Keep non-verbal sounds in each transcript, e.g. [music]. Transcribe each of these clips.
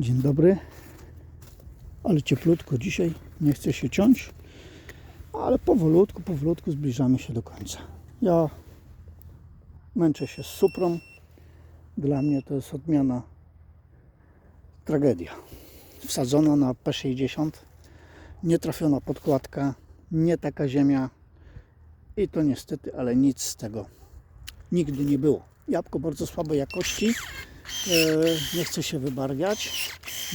Dzień dobry. Ale cieplutko dzisiaj. Nie chce się ciąć, ale powolutku, powolutku zbliżamy się do końca. Ja męczę się z suprą. Dla mnie to jest odmiana tragedia. Wsadzona na P60, nietrafiona podkładka, nie taka ziemia i to niestety, ale nic z tego nigdy nie było. Jabłko bardzo słabej jakości, nie chce się wybarwiać,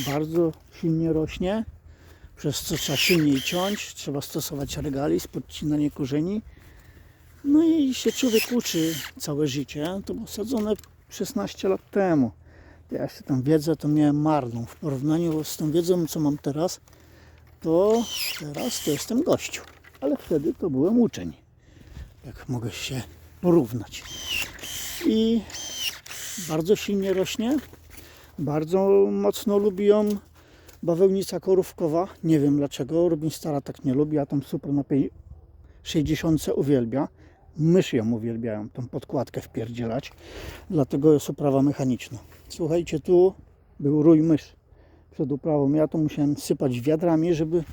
bardzo silnie rośnie, przez co trzeba silniej ciąć, trzeba stosować regalizm, podcinanie korzeni. No i się człowiek uczy całe życie. To było sadzone 16 lat temu. Ja jeszcze tam wiedzę to miałem marną. W porównaniu z tą wiedzą, co mam teraz, to teraz to jestem gościu. Ale wtedy to byłem uczeń. Jak mogę się porównać. I bardzo silnie rośnie. Bardzo mocno lubi ją bawełnica korówkowa. Nie wiem dlaczego. Rubin Stara tak nie lubi, a tam super na pie- 60 uwielbia. Myszy ją uwielbiają, tą podkładkę wpierdzielać. Dlatego jest uprawa mechaniczna. Słuchajcie, tu był rój mysz przed uprawą. Ja to musiałem sypać wiadrami, żeby,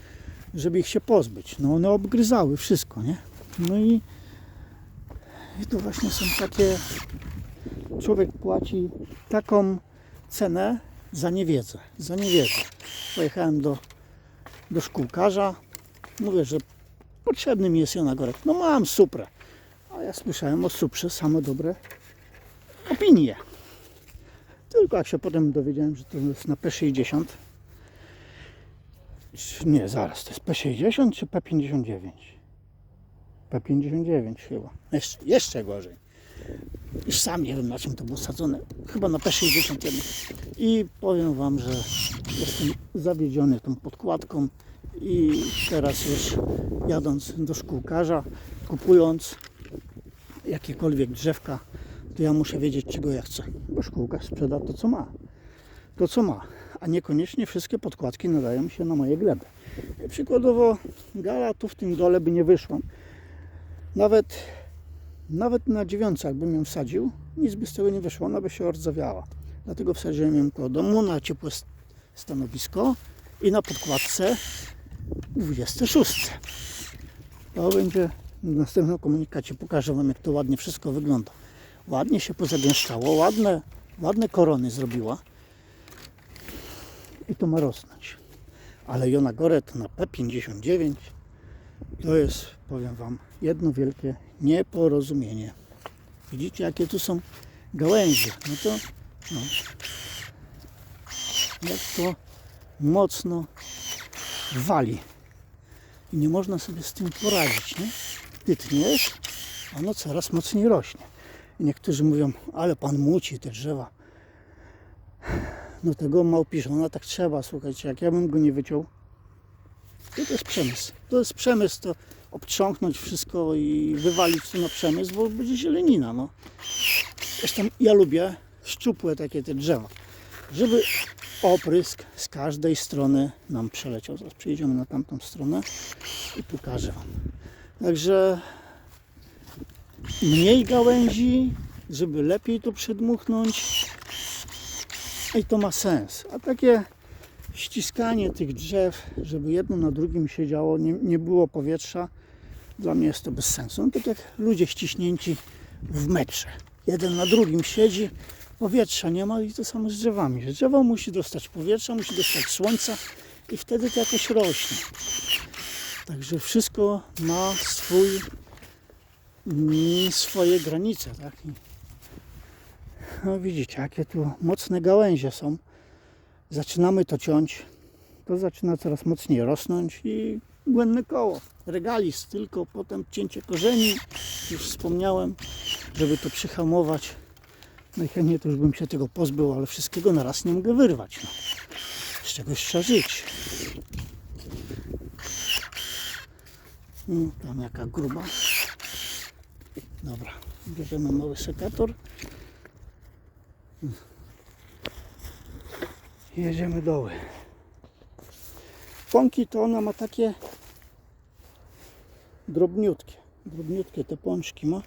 żeby ich się pozbyć. No one obgryzały wszystko, nie? No i, i to właśnie są takie... Człowiek płaci taką cenę za niewiedzę. Za niewiedzę. Pojechałem do, do szkółkarza. Mówię, że potrzebny mi jest Jonagorek. No mam suprę. A ja słyszałem o suprze same dobre opinie. Tylko jak się potem dowiedziałem, że to jest na P60. Czy- Nie, zaraz, to jest P60 czy P59? P59 chyba. Jeszcze, jeszcze gorzej. Już sam nie wiem na czym to było sadzone. Chyba na P61. I powiem Wam, że jestem zawiedziony tą podkładką. I teraz już jadąc do szkółkarza, kupując jakiekolwiek drzewka, to ja muszę wiedzieć, czego ja chcę. Bo szkółka sprzeda to, co ma. To, co ma. A niekoniecznie wszystkie podkładki nadają się na moje gleby. Przykładowo gala tu w tym dole by nie wyszła. Nawet, nawet na dziewiątce, jakbym ją wsadził, nic by z tego nie wyszło. Ona by się ordzawiała. Dlatego wsadziłem ją koło domu na ciepłe st- stanowisko i na podkładce 26. To będzie w następnym komunikacie. Pokażę Wam, jak to ładnie wszystko wygląda. Ładnie się pozagęszczało, ładne, ładne korony zrobiła. I to ma rosnąć. Ale Jona Goret na P59 to jest, powiem Wam, jedno wielkie nieporozumienie. Widzicie, jakie tu są gałęzie. No to, no, jak to mocno wali. I nie można sobie z tym poradzić, nie? Tytniesz, ono coraz mocniej rośnie. I niektórzy mówią, ale pan muci te drzewa. No tego małpiszona tak trzeba, słuchajcie, jak ja bym go nie wyciął, to jest przemysł. To jest przemysł, to obtrząknąć wszystko i wywalić to na przemysł, bo będzie zielenina, no. Zresztą ja lubię szczupłe takie te drzewa, żeby oprysk z każdej strony nam przeleciał. Zaraz przejdziemy na tamtą stronę i pokażę Wam. Także mniej gałęzi, żeby lepiej to przedmuchnąć. I to ma sens. A takie ściskanie tych drzew, żeby jedno na drugim siedziało, nie, nie było powietrza, dla mnie jest to bez sensu. No, tak jak ludzie ściśnięci w metrze. Jeden na drugim siedzi, powietrza nie ma i to samo z drzewami. Drzewo musi dostać powietrza, musi dostać słońca i wtedy to jakoś rośnie. Także wszystko ma swój, mm, swoje granice. Tak? No widzicie, jakie tu mocne gałęzie są. Zaczynamy to ciąć. To zaczyna coraz mocniej rosnąć i błędne koło. Regalizm tylko, potem cięcie korzeni. Już wspomniałem, żeby to przyhamować. Najchętniej to już bym się tego pozbył, ale wszystkiego na raz nie mogę wyrwać. No. Z czegoś trzeba żyć. No, tam jaka gruba. Dobra, bierzemy mały sekator. Jedziemy doły. Pąki to ona ma takie drobniutkie. Drobniutkie te pączki ma.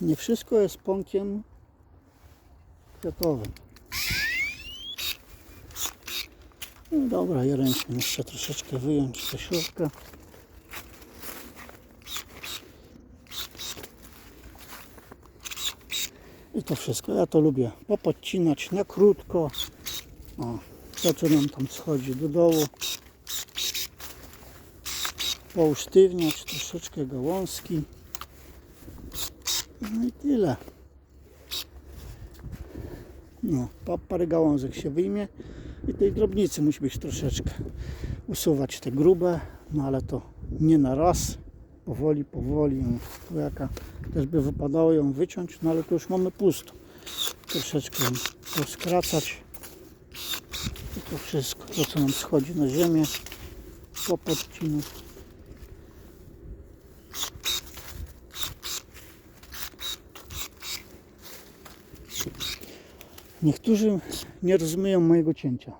Nie wszystko jest pąkiem kwiatowym. No dobra, ja ręcznie jeszcze troszeczkę wyjąć do środka. I to wszystko. Ja to lubię popodcinać na krótko. O, to co nam tam schodzi do dołu. Pousztywniać troszeczkę gałązki. No i tyle. No, pa- parę gałązek się wyjmie i tej drobnicy musi być troszeczkę. Usuwać te grube, no ale to nie na raz. Powoli, powoli. Tu jaka też by wypadało ją wyciąć, no ale to już mamy pusto. Troszeczkę poskracać. I to wszystko, to co nam schodzi na ziemię, po Niektórzy nie rozumieją mojego cięcia.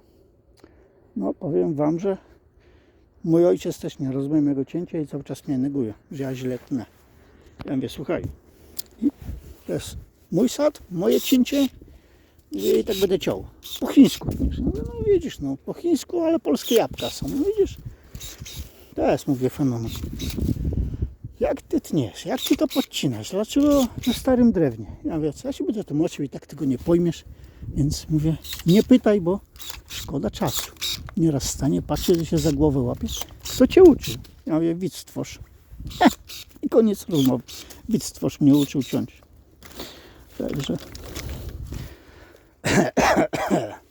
No, powiem Wam, że mój ojciec też nie rozumie mojego cięcia i cały czas mnie neguje, że ja źle tnę. Ja mówię, słuchaj, to jest mój sad, moje cięcie i tak będę ciął. Po chińsku. No, no widzisz, no po chińsku, ale polskie jabłka są, no widzisz. To jest, mówię, fenomen. Jak ty tniesz? Jak ty to podcinasz? Dlaczego na starym drewnie? Ja mówię, co ja się będę tłumaczył i tak tego nie pojmiesz. Więc mówię, nie pytaj, bo szkoda czasu. Nieraz stanie, patrzy, że się za głowę łapiesz. Kto cię uczył? Ja mówię, widz stworz. I koniec rozmowy. Widz mnie uczył ciąć. Także... [coughs]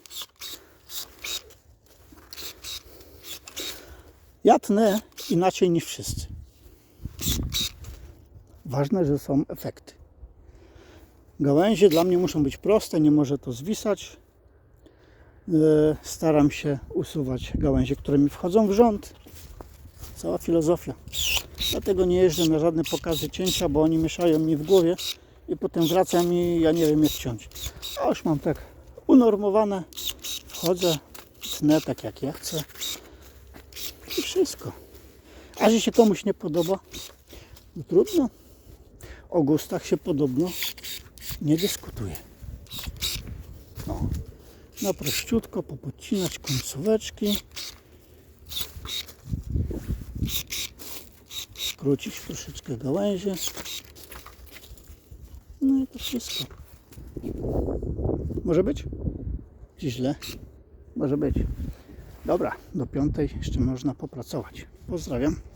Ja tnę inaczej niż wszyscy. Ważne, że są efekty. Gałęzie dla mnie muszą być proste, nie może to zwisać. E, Staram się usuwać gałęzie, które mi wchodzą w rząd. Cała filozofia. Dlatego nie jeżdżę na żadne pokazy cięcia, bo oni mieszają mi w głowie i potem wracam i ja nie wiem jak ciąć. A już mam tak unormowane. Wchodzę, tnę tak jak ja chcę. I wszystko. A że się komuś nie podoba, no trudno. O gustach się podobno nie dyskutuje. No. Na prościutko popodcinać końcóweczki. Skrócić troszeczkę gałęzie. No i to wszystko. Może być? Czy źle? Może być. Dobra, do piątej jeszcze można popracować. Pozdrawiam.